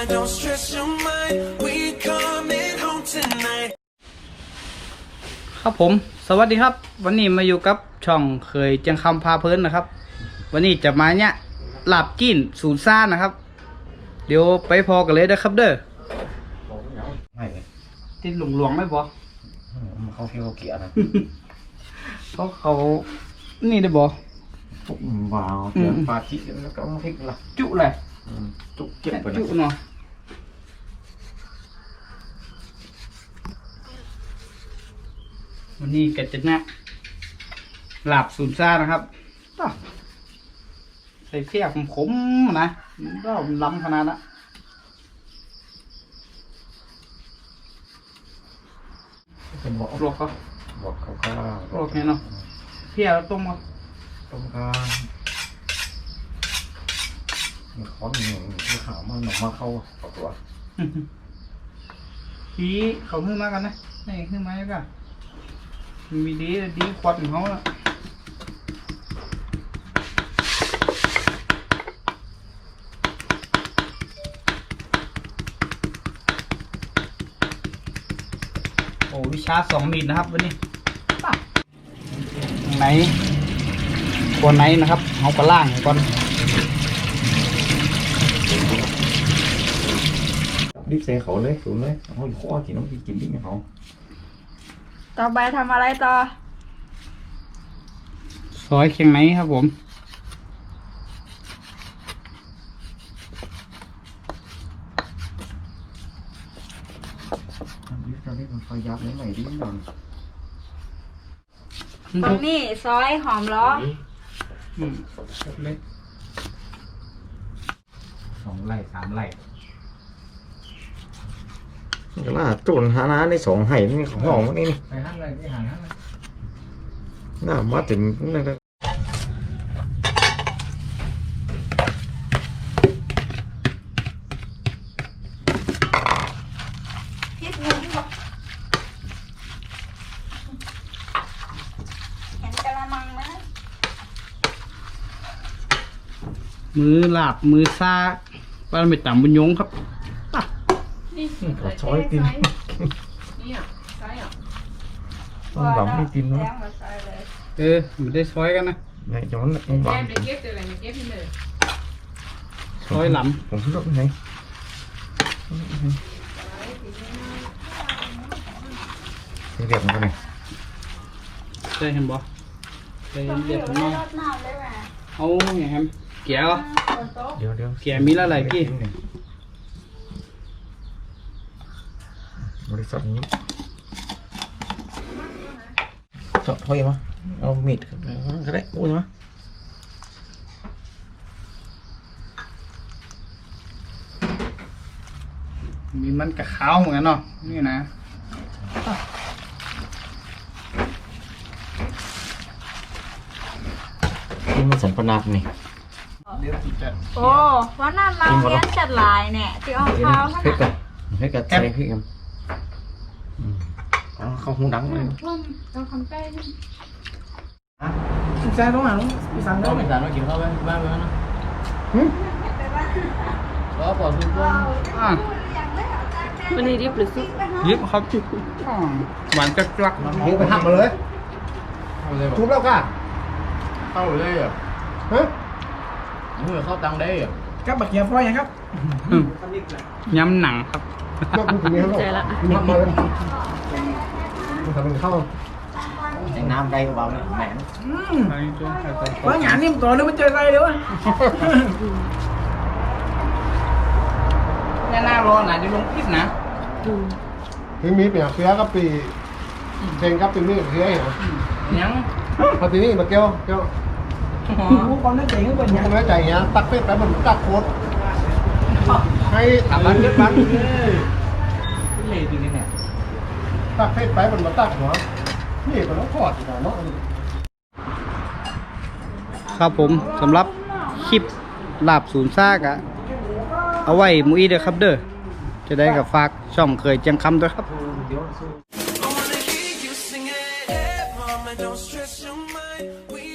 Mama, don't stress your mind. We coming home tonight. ครับผม สวัสดีครับ วันนี้มาอยู่กับช่องเคยจังคำพาเพลินนะครับ วันนี้จะมาเนี่ยลาบจีนศูนย์ซ่านะครับ เดี๋ยวไปพอกันเลยนะครับเด้อไม่เลยติดหลวงหลวงๆไหม่บอมันเข้าเที่ยวเกียร์นะเขาเขานี่ได้บอปุ๊บว้าวเจอปลาจิแล้วก็มาพริกละจุเลยอืมจุกเจ็บไปจุนะเนาะ วันนี้ก็จะเนี่ยลาบศูนย์ซ่านะครับอ้าวใส่เพียกขมๆนะก็ล้ำขนาดนั้นเป็นบอกลวกก็บอกเขาก็ลวกไงเนาะเพียต้มก็ต้มข้าวมีข้อนหนึ่งที่ขาวมันออกมาเข้าเอาตัวพีเขาขึ้นมากันนะนี่ขึ้นมาแล้วกัน มีดีดีควันของเขาละโอ้วิชาสองมีดนะครับวันนี้ไหนตัวไหนนะครับเอากระล่างก่อนรีบเซเขาเลยสูนเลยเขาข้อกินน้ำกินกินดิ้งเขา ต่อไปทำอะไรต่อ ซอยเคียงไหนครับผมรีบจะรีบมันคอยยับนิดหน่อยดิ้งหน่อยตรงนี้ซอยหอมล้ออืมเล็ก สองไร่สามไร่ ก็น่าตุนหาน้าในสองไห่นี่ของห้องนี่นี่ไปห้างเลยไปหาห้างเลยน่ามาถึงนั่นก็พริกหนึ่งบอกเห็นกะละมังไหมมือหลับมือซาบ้านไปต่ำบุญยงครับ ป่ะขอช้อยกินต้องหลังไม่กินแล้นะวมาใส่เลยเออไม่ได้ซอยกันนะไงย้อนต้องหลัง Em để ghép từ này mình ghép thêm nữa ซอยหลผมคิดว่าเป็นไงเรียบมันก็ไงำได้เห็นบ่ได้ต้องเรีอยบยู่ผมในเนาะรถน้ำได้ไหมเอาอย่างครับเกี่ยวบนโต๊ะเดี๋ยวเดี๋ยวแกมีละหลายกี่ บริษัทนี้จอดถ้อยมั้ยเอามีดก็ได้อุ้ยมั้ยมีมันกับข้าวเหมือนกันเนาะนี่นะนี่มันสันปนาดนี่เดี๋ยวผมจะโอ้วันนั้นเราเลี้ยงจัดหลายเนี่ยที่เอาข้าวขพริกนากัดนพริกกันใส่พริกกัน อ๋อเขาหูดังเลย Con không cây ใช่ต้องหาพี่สังต้องไปสั่งมากินข้าวบ้านบ้านแล้วนะก็ปลอดภัยอ่า Bên này điếp được sức ยิบครับอ่าหวานจักจักเฮ้ยไปทำมาเลยทุบแล้วค่ะเข้าเลยอะฮะมือเข้าตังได้อะกับบักเกียร์ฟอยยังครับอืมยำหนังครับก็คุณคนนี้ครับใจละทำมาเลยมัน ทำเป็นข้าวน้ำได้ก็เบาเนี่ยแหมว่าหยานิ่มตัวนึกมันเจออะไรเลยวะแน่น่ารอหนาจะลงคลิปนะพี่มีเปียกเสียกับปีเพลงกับปีนี้เสียเหรอยังพอทีนี้มาเกี่ยวเกี่ยวรู้ความน่าเจ๋งก็เป็นทำไมใจเงี้ยตักเฟซไปมันตักโคตรให้ถามบ้านเลือดบ้านเลยจริงเนี่ย ตักเฟซไปมันมาตักหัวนี่มันต้องทอดอีกเนาะครับผมสำหรับคลิปลาบศูนย์ซากอะเอาไว้มุ้ยเด้อครับเด้อจะได้กับฝากช่องเคยจังคำด้วยครับ don't stress your mind. We